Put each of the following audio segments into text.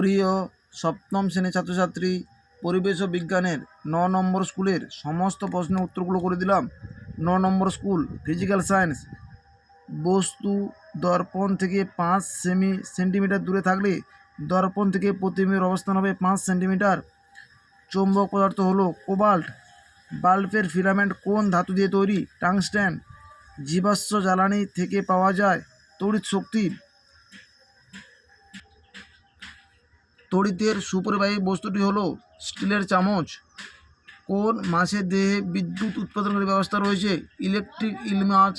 প্রিয় সপ্তম শ্রেণির ছাত্রছাত্রী, পরিবেশ ও বিজ্ঞানের ন নম্বর স্কুলের সমস্ত প্রশ্নের উত্তরগুলো করে দিলাম। ন নম্বর স্কুল ফিজিক্যাল সায়েন্স বস্তু দর্পণ থেকে পাঁচ সেমি সেন্টিমিটার দূরে থাকলে দর্পণ থেকে প্রতিবিম্বের অবস্থান হবে পাঁচ সেন্টিমিটার চৌম্বক পদার্থ হলো কোবাল্ট। বাল্বের ফিলামেন্ট কোন ধাতু দিয়ে তৈরি? টাংস্ট্যান। জীবাশ্ম জ্বালানি থেকে পাওয়া যায় তড়িৎ শক্তি তড়িতের সুপরিবাহী বস্তুটি হলো স্টিলের চামচ। কোন মাছের দেহে বিদ্যুৎ উৎপাদনের ব্যবস্থা রয়েছে? ইলেকট্রিক ইল মাছ,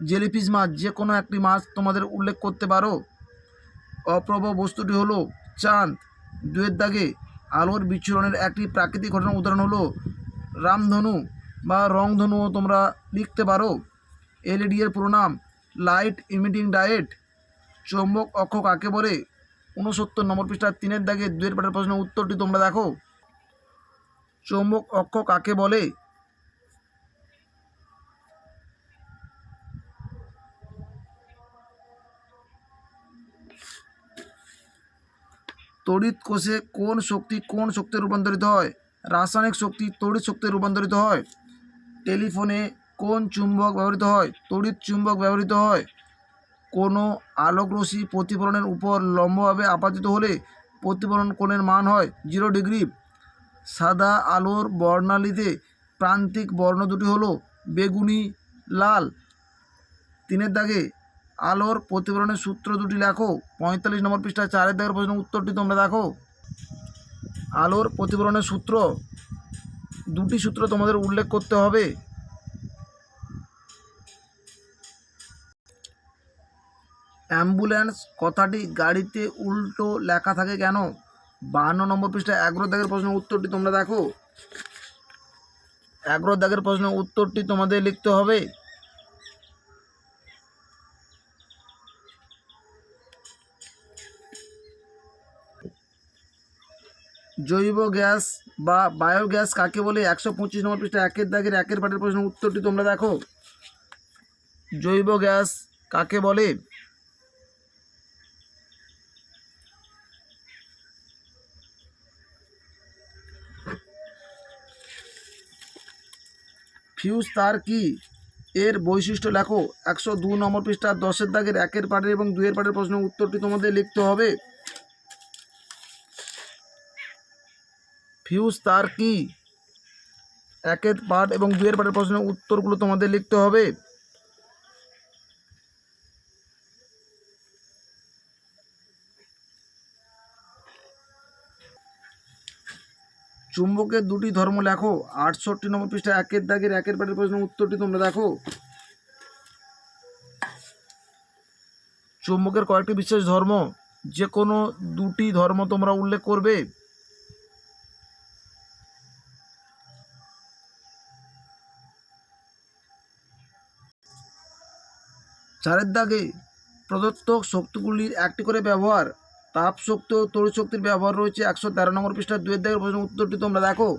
জেলিফিশ মাছ যে কোনো একটি মাছ তোমাদের উল্লেখ করতে পারো। অপ্রভ বস্তুটি হলো চাঁদ। দুয়ের দাগে আলোর বিচ্ছুরণের একটি প্রাকৃতিক ঘটনার উদাহরণ হলো রামধনু বা রংধনুও তোমরা লিখতে পারো। এলইডি এর পুরো নাম, লাইট ইমিটিং ডায়েট। চৌম্বক অক্ষ কাকে বলে? উনসত্তর নম্বর পৃষ্ঠা তিনের দাগে দুয়ের পাটের প্রশ্নের উত্তরটি তোমরা দেখো। চৌম্বক অক্ষ কাকে বলে? তড়িৎ কোষে কোন শক্তি কোন শক্তিতে রূপান্তরিত হয়? রাসায়নিক শক্তি তড়িৎ শক্তিতে রূপান্তরিত হয়। টেলিফোনে কোন চুম্বক ব্যবহৃত হয়? তড়িৎ চুম্বক ব্যবহৃত হয়। কোনো আলোকরশ্মি প্রতিফলনের উপর লম্বভাবে আপাতিত হলে প্রতিফলন কোণের মান হয় জিরো ডিগ্রি। সাদা আলোর বর্ণালীতে প্রান্তিক বর্ণ দুটি হলো বেগুনি, লাল। তিনের দাগে আলোর প্রতিফলনের সূত্র দুটি লেখো। পঁয়তাল্লিশ নম্বর পৃষ্ঠা চারের দাগের প্রশ্ন উত্তরটি তোমরা দেখো। আলোর প্রতিফলনের সূত্র দুটি সূত্র তোমাদের উল্লেখ করতে হবে। অ্যাম্বুলেন্স, কথাটি গাড়িতে উল্টো লেখা থাকে কেন? বাহান্ন নম্বর পৃষ্ঠা এগারো দাগের প্রশ্নের উত্তরটি তোমরা দেখো। এগারো দাগের প্রশ্নের উত্তরটি তোমাদের লিখতে হবে। জৈব গ্যাস বা বায়োগ্যাস কাকে বলে? একশো পঁচিশ নম্বর পৃষ্ঠা একের দাগের একের পাটের প্রশ্নের উত্তরটি তোমরা দেখো। জৈব গ্যাস কাকে বলে? ফিউজ তার কি? এর বৈশিষ্ট্য লেখো। একশো দু নম্বর পৃষ্ঠা, দশের দাগের একের পাটের এবং দুয়ের পাটের প্রশ্ন উত্তরটি তোমাদের লিখতে হবে। ফিউজ তার কি? একের পাঠ এবং দুয়ের পাটের প্রশ্নের উত্তরগুলো তোমাদের লিখতে হবে। চুম্বকের দুটি ধর্ম লেখো, আটষট্টি নম্বর পৃষ্ঠা, একের দাগের একের পাঠের প্রশ্নের উত্তরটি তোমরা দেখো। চুম্বকের কয়েকটি বিশেষ ধর্ম যে কোনো দুটি ধর্ম তোমরা উল্লেখ করবে। চারের দাগে প্রদত্ত শক্তিগুলির একটি করে ব্যবহার তাপ শক্তি ও তড়িৎ শক্তির ব্যবহার রয়েছে একশো তেরো নম্বর পৃষ্ঠার দুয়ের দাগের প্রশ্নের উত্তরটি তোমরা দেখো।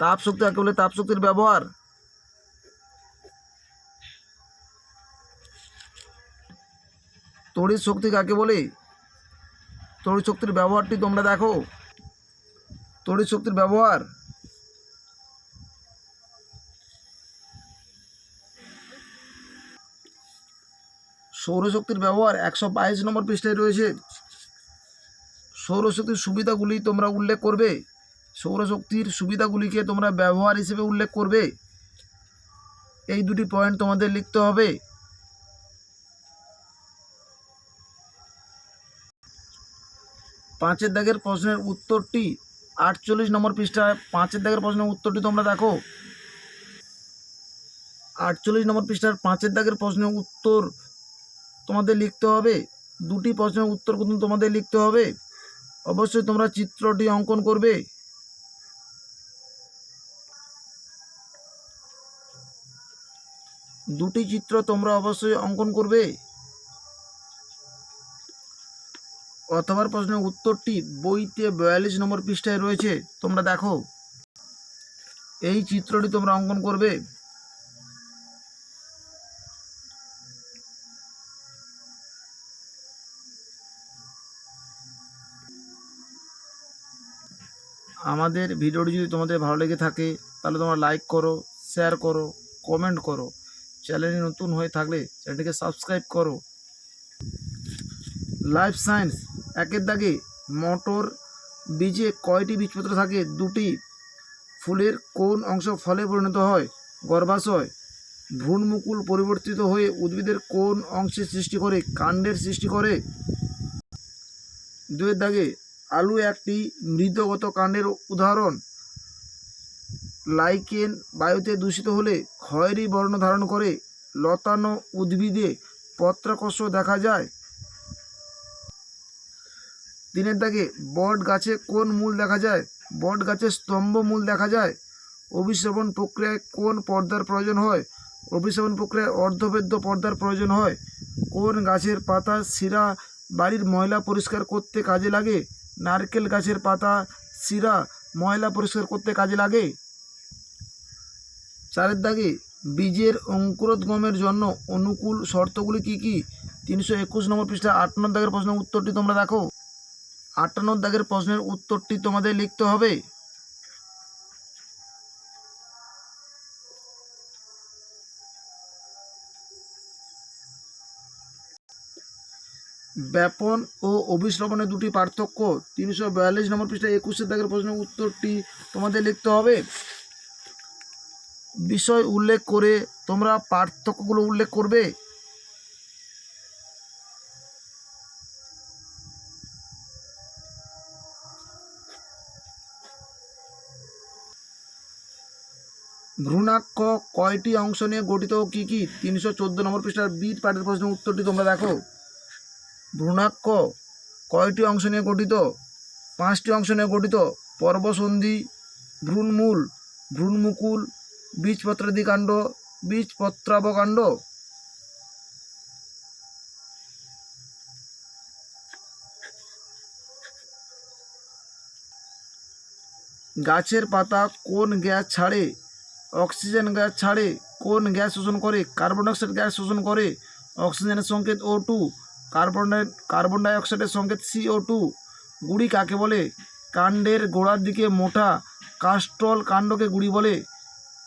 তাপ শক্তি কাকে বলে তাপ শক্তির ব্যবহার। তড়িৎ শক্তি কাকে বলে? তড়িৎ শক্তির ব্যবহারটি তোমরা দেখো। তড়িৎ শক্তির ব্যবহার। সৌরশক্তির ব্যবহার একশো বাইশ নম্বর পৃষ্ঠায় রয়েছে। সৌরশক্তির সুবিধাগুলি তোমরা উল্লেখ করবে। সৌরশক্তির সুবিধাগুলিকে তোমরা ব্যবহার হিসেবে উল্লেখ করবে। এই দুটি পয়েন্ট তোমাদের লিখতে হবে। পাঁচের দাগের প্রশ্নের উত্তরটি আটচল্লিশ নম্বর পৃষ্ঠায়। পাঁচের দাগের প্রশ্নের উত্তরটি তোমরা দেখো। আটচল্লিশ নম্বর পৃষ্ঠার পাঁচের দাগের প্রশ্নের উত্তর তোমাদের লিখতে হবে। দুটি প্রশ্নের উত্তর কিন্তু তোমাদের লিখতে হবে। অবশ্যই তোমরা চিত্রটি অঙ্কন করবে। দুটি চিত্র তোমরা অবশ্যই অঙ্কন করবে। অথবার প্রশ্নের উত্তরটি বইতে বয়াল্লিশ নম্বর পৃষ্ঠায় রয়েছে। তোমরা দেখো। এই চিত্রটি তোমরা অঙ্কন করবে। আমাদের ভিডিওটি যদি তোমাদের ভালো লেগে থাকে, তাহলে তোমরা লাইক করো শেয়ার করো কমেন্ট করো। চ্যানেলে নতুন হয়ে থাকলে চ্যানেলটিকে সাবস্ক্রাইব করো। লাইফ সায়েন্স একের দাগে মটর বীজে কয়টি বীজপত্র থাকে? দুটি। ফুলের কোন অংশ ফলে পরিণত হয়? গর্ভাশয়। ভ্রূণমুকুল পরিবর্তিত হয়ে উদ্ভিদের কোন অংশের সৃষ্টি করে? কাণ্ডের সৃষ্টি করে। দুয়ের দাগে আলু একটি মৃদগত কাণ্ডের উদাহরণ। লাইকেন বায়ুতে দূষিত হলে খয়েরি বর্ণ ধারণ করে, লতানো উদ্ভিদে পত্রাকর্ষ দেখা যায়। তিনের দাগে বট গাছে কোন মূল দেখা যায়? বট গাছে স্তম্ভ মূল দেখা যায়। অভিশ্রবণ প্রক্রিয়ায় কোন পর্দার প্রয়োজন হয়? অভিশ্রবণ প্রক্রিয়ায় অর্ধবেদ্য পর্দার প্রয়োজন হয়। কোন গাছের পাতা শিরা বাড়ির ময়লা পরিষ্কার করতে কাজে লাগে? নারকেল গাছের পাতা, শিরা, ময়লা পরিষ্কার করতে কাজে লাগে। চারের দাগে বীজের অঙ্কুরোদ্গমের জন্য অনুকূল শর্তগুলি কি কি? তিনশো একুশ নম্বর পৃষ্ঠা, আটান্ন দাগের প্রশ্নের উত্তরটি তোমরা দেখো। আটান্ন দাগের প্রশ্নের উত্তরটি তোমাদের লিখতে হবে। ব্যাপন ও অভিশ্রবণের দুটি পার্থক্য। তিনশো বিয়াল্লিশ নম্বর পৃষ্ঠা একুশের দাগের প্রশ্নের উত্তরটি তোমাদের লিখতে হবে। বিষয় উল্লেখ করে তোমরা পার্থক্যগুলো উল্লেখ করবে। ভ্রূণাক্ষ কয়টি অংশ নিয়ে গঠিত কি কি? তিনশো চোদ্দ নম্বর পৃষ্ঠার বিট পাঠের প্রশ্নের উত্তরটি তোমরা দেখো। ভ্রূণাক্ষ কয়টি অংশ নিয়ে গঠিত? পাঁচটি অংশ নিয়ে গঠিত। পর্বসন্ধি, ভ্রূণমূল, ভ্রূণমুকুল বীজপত্রাদি কাণ্ড বীজপত্রাবকাণ্ড। গাছের পাতা কোন গ্যাস ছাড়ে? অক্সিজেন গ্যাস ছাড়ে। কোন গ্যাস শোষণ করে? কার্বন ডাইঅক্সাইড গ্যাস শোষণ করে। অক্সিজেনের সংকেত O two carbon di carbon ডাইঅক্সাইডের সংকেত সিও টু গুড়ি কাকে বলে? কাণ্ডের গোড়ার দিকে মোটা কাস্টল কাণ্ডকে গুড়ি বলে।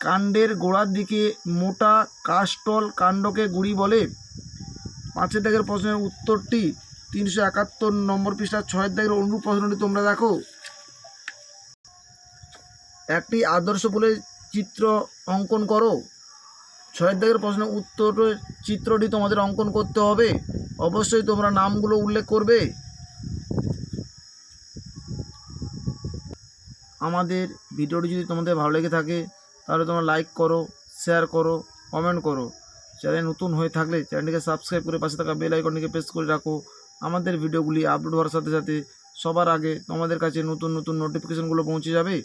কাণ্ডের গোড়ার দিকে মোটা কাস্টল কাণ্ডকে গুড়ি বলে। পাঁচের দাগের প্রশ্নের উত্তরটি তিনশো একাত্তর নম্বর পৃষ্ঠা ছয়ের দাগের অনুরূপ প্রশ্নটি তোমরা দেখো। একটি আদর্শ ফুলের চিত্র অঙ্কন করো। ছয়ের দাগের প্রশ্নের উত্তর চিত্রটি তোমাদের অঙ্কন করতে হবে। অবশ্যই তোমরা নামগুলো উল্লেখ করবে। আমাদের ভিডিওটি যদি তোমাদের ভালো লেগে থাকে, তাহলে তোমরা লাইক করো শেয়ার করো কমেন্ট করো। চ্যানেল নতুন হয়ে থাকলে চ্যানেলটিকে সাবস্ক্রাইব করে পাশে থাকা বেল আইকনটিকে প্রেস করে রাখো। আমাদের ভিডিওগুলি আপলোড হওয়ার সাথে সাথে সবার আগে তোমাদের কাছে নতুন নতুন নোটিফিকেশনগুলো পৌঁছে যাবে।